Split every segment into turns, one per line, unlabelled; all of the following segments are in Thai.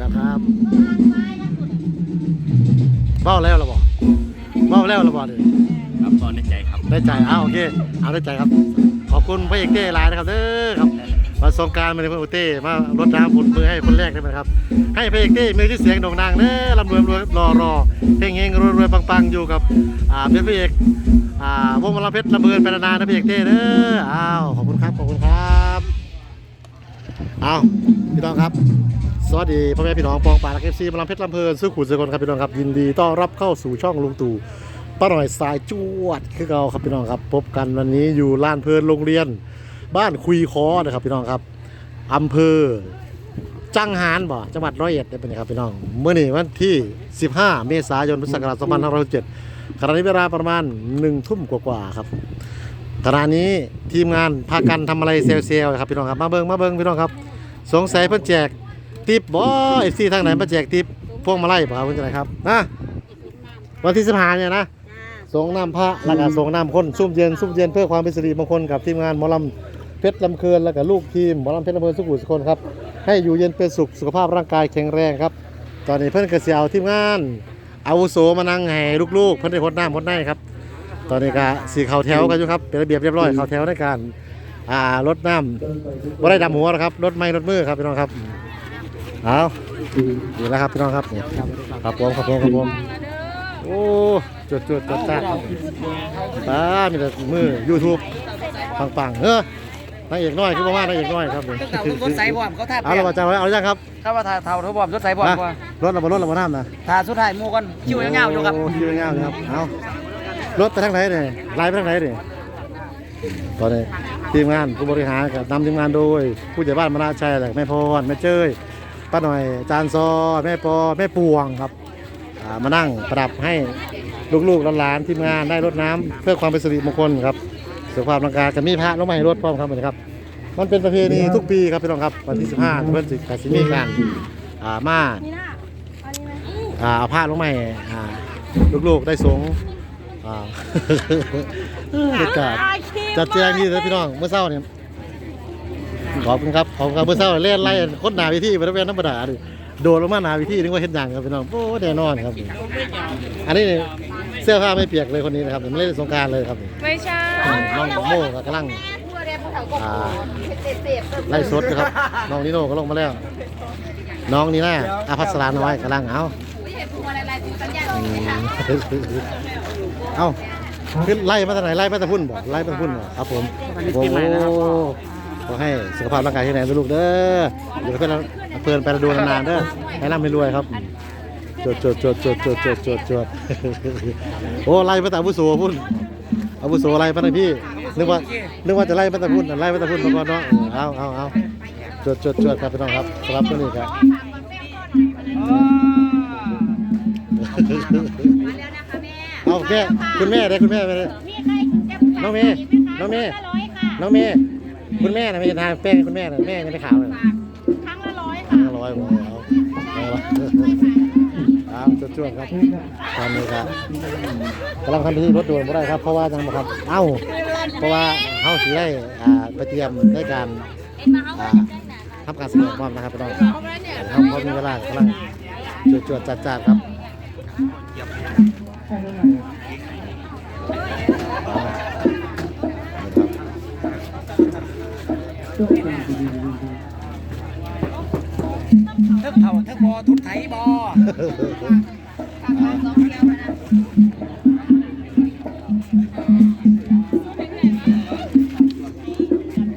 นะครับเบ้าแล้วเหราบอกเบ้าแล้วเหราบอกเลย
ครับตอนในใจครับ
ได้ใจอ้าวโอเคเอาได้ใจครับ ขอบคุณพระเอกเต้หลายนะครับเด้อครับมาสงกรารมาในเพื่อนเต้มารดน้ำบุญมือให้คนแรกได้ไหมครับ ให้พระเอกเต้มีชื่อเสียงโด่งดังเด้อร่ำรวยรวยรอรอเฮงเฮงรวยรวยปังปังอยู่กับอ่าเป็นพระเอกอ่าวงมลเพชรลำเบินไปนานๆนะพระเอกเต้เด้ออ้าวขอบคุณครับขอบคุณครับอ้าวพี่น้องครับ สวัสดีพ่อแม่พี่น้องปองปลาลักเอฟซีมลำเพชรลำเพลินซื้อขุนซื้อคนครับพี่น้องครับยินดีต้อนรับเข้าสู่ช่องลุงตู่ป้าหน่อยสายจวดคือเราครับพี่น้องครับพบกันวันนี้อยู่ลานเพลินโรงเรียน บ้านคุยคอนะครับพี่น้องครับอำเภอจังหารบ่จังหวัดร้อยเอ็ดได้เป็นครับพี่น้องเมื่อนี้วันที่ 15 เมษายนพุทธศักราช2567ขณะนี้เวลาประมาณ1ทุ่มกว่าๆครับขณะนี้ทีมงานพากันทำอะไรเซลล์ๆครับพี่น้องครับมาเบิ่งมาเบิ่งพี่น้องครับ สงสัยเพิ่นแจก ทิปบ่เอฟซีทางไหนมาแจกทิปพวงมาลัยบ่ครับเพิ่นจะไหนครับนะวันที่15เนี่ยนะส่งน้ำพระแล้วก็ส่งน้ำคนซุ่มเย็นซุ่มเย็นเพื่อความเป็นสิริมงคลกับทีมงานหมอลำเพชรลำเคินแล้วก็ลูกทีมหมอลำเพชรลำเคินสุขุมสุคนครับให้อยู่เย็นเป็นสุขสุขภาพร่างกายแข็งแรงครับ ตอนนี้เพื่อนกระเสียวทีมงานอาวุโสมานั่งให้ลูกๆ เพื่อนได้พดน้ำพดในครับ ตอนนี้ก็สีเขาแถวกันอยู่ครับเป็นระเบียบเรียบร้อยเขาแถวในการอ่ารดน้ำบ่ได้ดำหัวหรอกครับรถไม้รถมือครับพี่น้องครับ เอาดีแล้วครับพี่น้องครับนี่ครับผมครับผมครับผมโอ้จุดจุดจุดจ้าครับตามีแต่มือยูทูบปังๆเออนางเอกน้อยคือประมาณนางเอกน้อยครับนี่
เต่าทุกรถใส่บอมเขาท่า
เอาละมาจ้าไว้เอายังครับ
ถ้าว่าท่าเท่าทุกบอมรถใส่บอม
นะ
กว่าร
ถเราบรถเราบน้ำนะ
ท่าสุดท้ายหมู่กันคิวยาวๆอยู่ครับ
โคิวเงาอยู่ครับเอารถไปทางไหนเนี่ยไล่ไปทางไหนเนี่ยตอนนี้ทีมงานผู้บริหารกับนำทีมงานโดย ผู้ใหญ่บ้านมนาชัยแหละแม่พรแม่เจ้ย ป้าหน่อยจานซอแม่ปอแม่ปวงครับมานั่งประดับให้ลูกๆหลานๆทีมงานได้รดน้ำเพื่อความเป็นสิริมงคลครับสุขภาพร่างกายจะมีพระลงมาให้รถพร้อมครับเหมือนครับ มันเป็นประเพณีทุกปีครับพี่น้องครับวันที่15เพื่อนสิกสิมีการอามาอ่าเอาผ้าลงมาให้อ่ลูกๆได้สงอ่าบรรยากาจัดแจงนี่เลยพี่น้องเมื่อเช้าเนี่ย ขอบคุณครับขอบคุณครับเมื่อเช้าเล่นไล่คนหนาวิธีบริเวณน้ำประดาดิโดดลงมาหนาวิธีนึกว่าเห็นอย่างครับพี่น้องโอ้แน่นอนครับ อันนี้เนี่ยเสื้อผ้าไม่เปียกเลยคนนี้นะครับไม่เล่นสงกรารเลยครับ
ไม่ใช่
น้องโม่กับกำลังอ่าไล่สดนะครับ น้องนิโน่ก็ลงมาแล้ว น้องนี่น่าอาภัสราน้อยกำลังเอาอืมเอาขึ้นไล่มาจากไหนไล่มาจากพุ่นบ่ไล่มาจากพุ่นบ่ครับผมโอ้ข อให้สุขภาพร่างกายแข็งแรงนลูกเด้อเดี๋ยวเพื่อนเพื่อนไปดูนานๆเด้อให้ร่ำให้รวยครับจดจดจดจดจดจดจดจดโอ้ไล่มาจากอาวุโสพุ่นอาวุโสไล่มาจาพี่นึกว่านึกว่าจะไล่มาจาพุ่นไล่มาจาพุ่นมาก่อนเนาะเอาเอาเอาจดจดจดครับพี่น้องครับสำหรับตัวนี้ครับเอาแม่คุณแม่ได้คุณแม่ไปเลยน้องเมย์น้องเมย์น้องเมย์ คุณแม่นะไม่ทานแป้งให้คุณแม่นะแม่ยังไม่ขาวเลย
ครั้งละร้อย
ห้า
ค่ะ
ร้อยโอ้โหเอาเอาละเอาจุดช่วงครับตอนนี้ครับกำลังทำพิธีรถด่วนไม่ได้ครับ เพราะว่าจังบ่ครับ เอ้า เพราะว่าเฮาสีได้อ่าไปเตรียมในการอ่าทำการแสดงความนะครับพี่น้องเขาพอมีเวลากำลังจวดๆจัดๆครับ
เทิกเท่าเทิกบอทุบไถบอ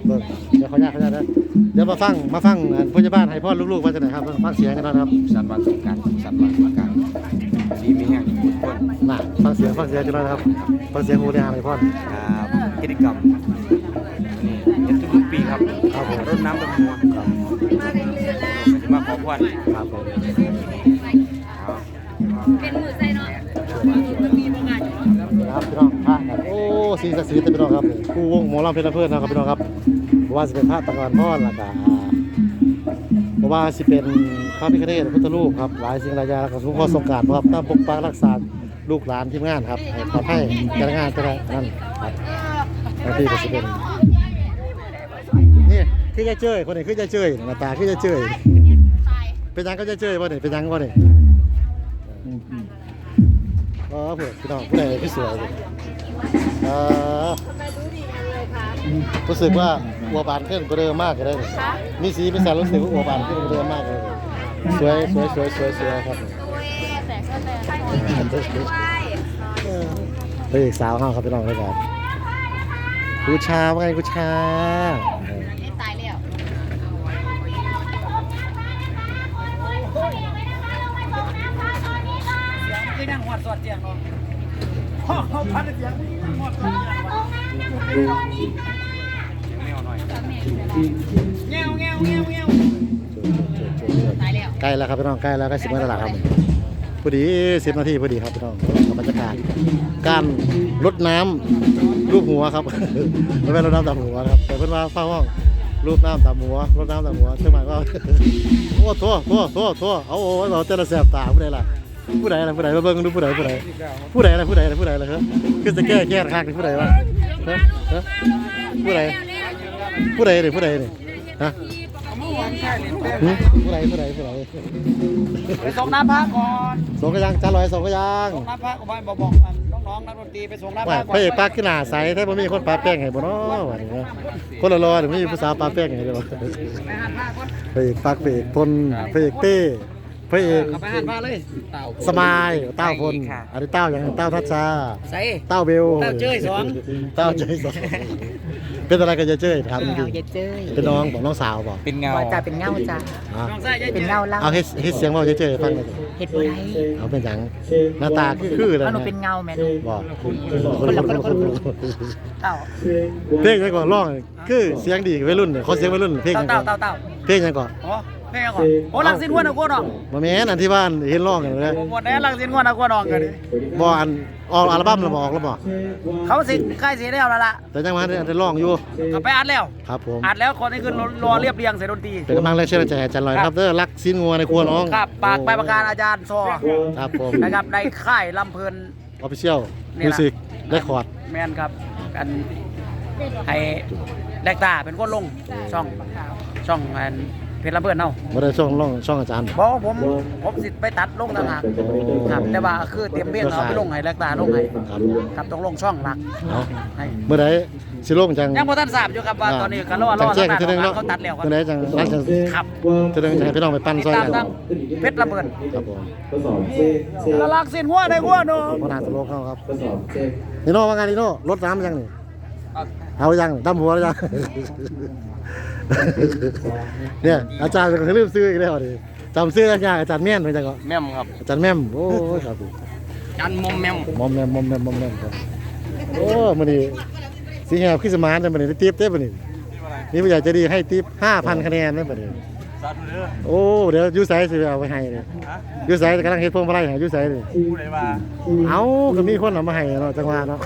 เบิ่งเดี๋ยวขออนุญาตขออนุญาตนะเดี๋ยวมาฟังมาฟังอันผู้ใหญ่บ้านให้พ่อลูกๆมาจากไหนครับฟังเสียงกันหนะครับ
สันวันสงกรารสันวันสงกรารดีมีแห้งทุกคน
น่ะฟังเสียงฟังเสียงกันหนะครับฟังเสียงผู้บริหารให้พ่อ
ครับกิจกรรมนี่เห็นทุกๆปี ครับ
ครับผม
รดน้ำดำหัวครับจะมาขอพร
ครับผม
เป็นมือใส่เนาะมีประกาศอยู่
ครับพี่น้องพระครับโอ้สีสัสีแต่พี่น้องครับคู่วงหมอลำเพชรเพื่อนนะครับพี่น้องครับเพราะว่าสิเป็นพระตะกอนพ่อละกาเพราะว่าสิเป็นพระพิฆเนศพุทธรูปครับหลายสิ่งหลายอย่างแล้วก็ทุกข้อสงกรารครับตามปกปักรักษาลูกหลานทีมงานครับให้ปลอดภัยแต่ละงานแต่ละนั่นครับบางทีก็สิเป็นนี่ คือยายเจยคนนี้คือยายเจยหน้าตาคือยายเจยเป็นยังก็จะเจอบ่เนี่ยเป็นยังบ่เนี่ยอ๋อเพื่อนพี่น้องผู้ใดที่สวยเลยอ่ารู้สึกว่าอัวบานขึ้นกว่าเดิมมากเลยมีสีมีสันรู้สึกว่าอัวบานขึ้นกว่าเดิมมากเลยสวยสวยสวยสวยสวยครับ
แต่ก็แต่ให้คนอื่นด้ย
สาวห้าครับพี่น้องเลยครับกูชาว่าไงกูชา
นี่ตายแล้ว
คือนั่งหอดสวดเจียงเนาะฮ่อพันเสียงหอดสวดเจียงเงี้ยวเงี้ยวเงี้ยวเงี้ยว
ตายแล้ว
ใกล้แล้วครับพี่น้องใกล้แล้วใกล้สิบนาทีแล้วครับพอดีสิบนาทีพอดีครับพี่น้องกับบรรยากาศการรดน้ำรูปหัวครับไม่เป็นรดน้ำตามหัวครับแต่เพื่อนว่าเฝ้าห้องรูปน้ำตามหัวรดน้ำตามหัวซึ่งหมายว่าโอ้โทษโทษโทษโทษเอาโอ้เราเจระแสบตาผู้ใดล่ะ ผู้ใดล่ะผู้ใดมาเบิ่งดูผู้ใดผู้ใดผู้ใดล่ะผู้ใดล่ะผู้ใดล่ะครับคือจะแก้แก้ข้างนี่ผู้ใดวะฮะฮะผู้ใดผู้ใดนี่ผู้ใดนี่ฮะหึผู้ใดผู้ใดผู้ใด
ไปส่งน้ำพระก่อน
ส่งกระยังจ้าลอยส่งกระยัง
ส่งน้ำพระก่อนบอกบอกน้องๆนักดนตรีไปส่งน้ำพ
ว่า
ระก่อน
พระเอกปากขึ้นหน้าใสถ้าบ่มีคนปาแป้งให้บ่เนาะว่านี่นะคนละรอเดี๋ยวมีผู้สาวปาแป้งให้เด้อ
ไปหันพระก่อน
พระเอกปากพระเอกพลพระเอกเต้ พระเอก
กลับไปหันพระเลยเต่า
สมายเต้าพลอันนี้เต้าอย่างเต้าทัชชา
ใส่
เต้าเบล
เต้าเจ้ยสอง
เต้าเจ้ยสองเป็นอะไรกันเจ้ยเจ้ยถามจริง
เย็ดเจ้ย
ๆเป็นน้องบอกน้องสาวบอก
เป็นเงา
ว่าจะเป็นเงาจ้ะ
อะ
น้องใส่ยาย
เป็น
เจ้
เงายเล่า
เอาเฮ็ดเฮ็ดเสียงเว่าเจ้ยเจ้ยให้ฟังหน่อยสิ
เห็ดอะไร
เอาเป็นหยังหน้าตาคือคือเลย
เอาหนู
นะ
เป็นเงาแม่หนู
บอก
คนละคนละคนละเต่า
เพลงยังก่อนร้องคือเสียงดีวัยรุ่นเนี่ยเขาเสียงวัยรุ่นเพลงยังก่
เต่า
อน
เต่าเต่า
เพลงยังก่อน
โอ้ แม่ก่อนโอ้ลังสินหัวนะกวนน้อง
มาแม่นอันที่บ้านเห็นร้องกันเลย
หมดแล้วลังสินหัวนะกวนน้องกันดิ
บ่อันออกอัลบั้มแล้วบ่ออกแล้วบ่
เขาสิใกล้สิแล้วแล้วล่ะ
แต่ยังมาได้ได้ร้องอยู่
ก็ไปอัดแล้ว
ครับผม
อัดแล้วคนที่ขึ้นรอเรียบเรียงเสียดนตรี
เป็นกำลังแรงเชื่อใจให้อาจารย์ลอยครับเด้อรักซีนงัวในครัวน้อง
ครับปากไปประการอาจารย์ซอ
ครับผม
นะครับในค่ายลำเพลิน
ออฟฟิเชียล
นี่
มิว
ล่ะ
สิกได้คอร์ด
แมนครับกันให้แดกตาเป็นคนลงช่องช่องอัน เพชรลำเพลินเนา
บ่ได้ช่องร้องช่องอาจารย์
บอกว่าผมผมสิไปตัดลงต่างหากครับแต่ว่าคือเตรียมเบี้ยเอาไปลงให้แดกตาลงให้
ครับ
ครับต้องลงช่องหลัก
เอา
ให้
เมื่อใดสิลงจัง
ยังบ่ทันทราบอยู่ครับว่าตอนนี้ก็รอร
จั
อง
แจ้ง
ทาง
ทีนึง
ด้าน
เนาะ
เขาตัดแล้วครับ
เมื่อใดจังรักจัง
ครับ
ทีนึงจะให้พี่น้องไปปั้น
ติด
ซอย
ตาม
กัน
ทางเพชรลำเพลิน
ครับผม
ละลักเส้นหัวได้หัวเนาะ
พ่อนาตลกเข้าครับนี่โน่ว่าไงนี่โน่รถน้ำยังนี่เอายังดำหัวหรือยัง เนี่ยอาจารย์ก็ลืมซื้ออีกแล้วดิจำซื้อได้ยากอาจารย์แม่นไปจังก็
แม่มครับ
อาจารย์แม่มโอ้ยครับ
จันมอมแมม
มอมแม่มมอมแม่มมอมแม่มครับโอ้มื้อนี้สิแหบขึ้นสมานได้มื้อนี้ได้ติ๊บเด้มื้อนี้นี่ผู้ใหญ่ใจะดีให้ติ๊บ5,000คะแนนได้มื้อนี้
สาธุเด้อ
โอ้เดี๋ยวอยูไซสิเอาไปให้เลยอยูไซกำลังเฮ็ดพวงมาลัยให้อยูไซเลย
ผู้ใดว่า
เอาก็มีคนเอามาให้เนาะจังหวะเนาะ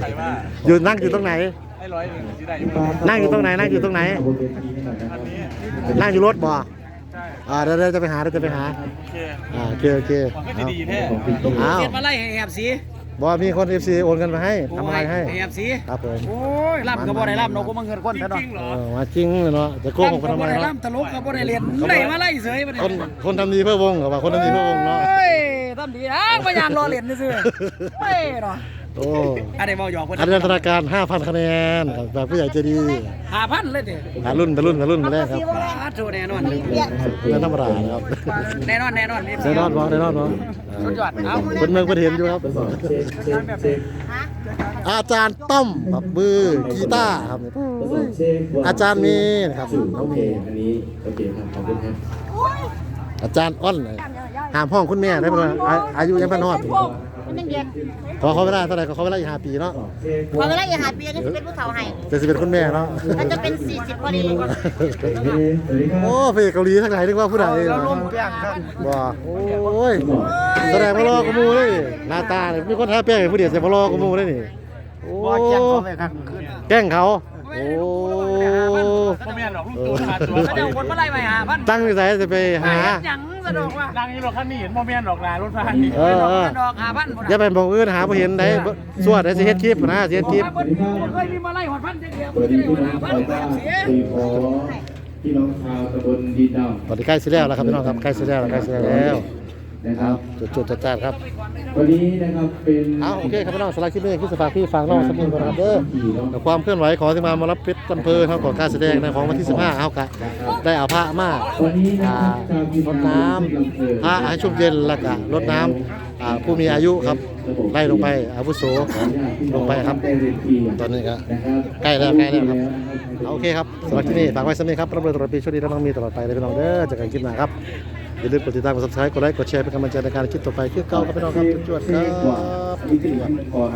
ใครว่า
อยู่นั่งอยู่ตรงไหน
ให้ร้อยหนึ่งสิได้อยู่บ่
นั่งอยู่ตรงไหนนั่งอยู่ตรงไหน
อันนี้
นั่งอยู่รถบ่
ใช่
อ่าเดี๋ยวเดี๋ยวจะไปหาเดี๋ยวจะไปหา
โอเค
อ่าโอเคโอเค
หวังก็จะดีแท้
เอา
เสียมาไล่ให้แอบสี
บ่มีคน FC โอนเงินมาให้ทำอะไรให้
แอบสี
ครับผม
โอ้ยล่ำก็บ่ได้ล่ำเนาะก็มาเงินก้น
จ
ซะเนาะ
ริงๆเหร
เอ
อ
อมาจริงเลยเนาะจะโกหกไปทำไม
ล่ำก็บ่ได้
เนาะ
ล่ำตลกก็บ่ได้เรียนได้มาไล่เสยบ่ได้
คนคนทำดีเพื่อวงเหรอว่าคนทำดีเพื่อวงเนาะ
โอ้ยทำดีอ้างบ่อยากรอเรียนซื่อๆเฮ้ยเนาะ
โอ้
อันนี้เว้าหยอกเพิ่น
อันนี้ธนาการ5,000คะแนนครับแบบผู้ใหญ่ใจดี
5,000เลยเด้
หารุ่นหารุ่นหารุ่นมาแรกครับ
อาโทแน่นอน
เป็นธรรมดานะครับ
แน่นอนแน่นอน
ได้นอนบ่ได้นอนบ่
สุดยอดเอ้า
คนเมืองเพิ่นเห็นอยู่ครับอาจารย์ต้อมแบบมือกีตาร์ครับอาจารย์มีนะครับน้องมี
อันนี้โอเคครับขอบคุณครับ
อาจารย์อ้อนเลยหามห้องคุณแม่ได้บ่อาอายุยังพันฮอด
มัน ยังเย็น
ขอเขาเวลาเท่าไหร่ขอเขาเวลาอีกห้าปีเนาะ
พอเวลาอย่าหาเปียนี่จะเป็นผู้เฒ่าให้
จะสิเป็นคุณแม่เนาะ
มันจะเป็น 40พอดี
โอ้เพลงเกาหลีทั้งหลายนึกว่าผู้ใด
เรารวมเปียงครับ
บ่โอ้ยแสดงว่ารอกบหมูเลยหน้าตาเนี่ยมีคนท้าแป้งให้ผู้เดียวแสดงว่ารอกบหมูเลยนี่โอ้
บ่แจ้งเขาไปครับขึ้น
แกล้งเขาโอ้
พ่อแม่หลอกลูกตัวขาดตัว
เขาจะเอาคนมาไล่ไปหาพัน
ตั้งใจจะไปหา
หยัง สะดวกว่า
ดังนี้หรอกคันนี้เห็นพ่อแม่หลอกลารถพานนี่
เออเออ
ดอกหาพัน
อย่าไปบอกอื่นหาบ่เห็นได้บ่สวดได้สิเฮ็ดคลิปนะสิเฮ็ดคลิป
เคยมีมาไล่หอดพันเดียว
สวัสดีพี่น้อง
พั
ชานวใต้
เสีย
สี่ขอพี่น้องชาวตำบลดินด
ตอนนี้ใกล้สิแล้วแล้วครับพี่น้องครับใกล้สิแล้วแล้วใกล้สิแล้วแล้วำ
นะค
ค
รั
รั
บบ
จุดจุดจัดจ้านครับ
วันนี้นะครับเป็น
เอาโอเคครับพี่น้องสำหรับคลิปนี้คือสฝากพี่ฝากน้องสมุนก่อนนะครับเด้อแต่ความเคลื่อนไหวของที่มามารับเพชรลำเพลินครับก่อนการแสดงในของวันที่ 15เอากะได้เอาพระมา
วันนี้นะ
อ่า
ครับชาวดิน
รดน้ำพระให้ชุ่มเย็นแล้วก็รดน้ำอ่าผู้มีอายุครับไล่ลงไปอาวุโสลงไปครับ ตอนนี้ก็
นะครับ
ใกล้แล้วใกล้แล้วครับเอาโอเคครับสำหรับที่นี่ฝากไว้สำหรับนี้ครับรับเลยตลอดปีโช่วงดีและน้องมีตลอดไปเลยพี่น้องเด้อจากการคลิปหน้าครับ อย่าลืมกดติดตามกด subscribe กดไลค์กดแชร์เป็นกำลังใจในการคิดต่อไปคลิปเก่าครับพี่น้องครับจวดๆครับ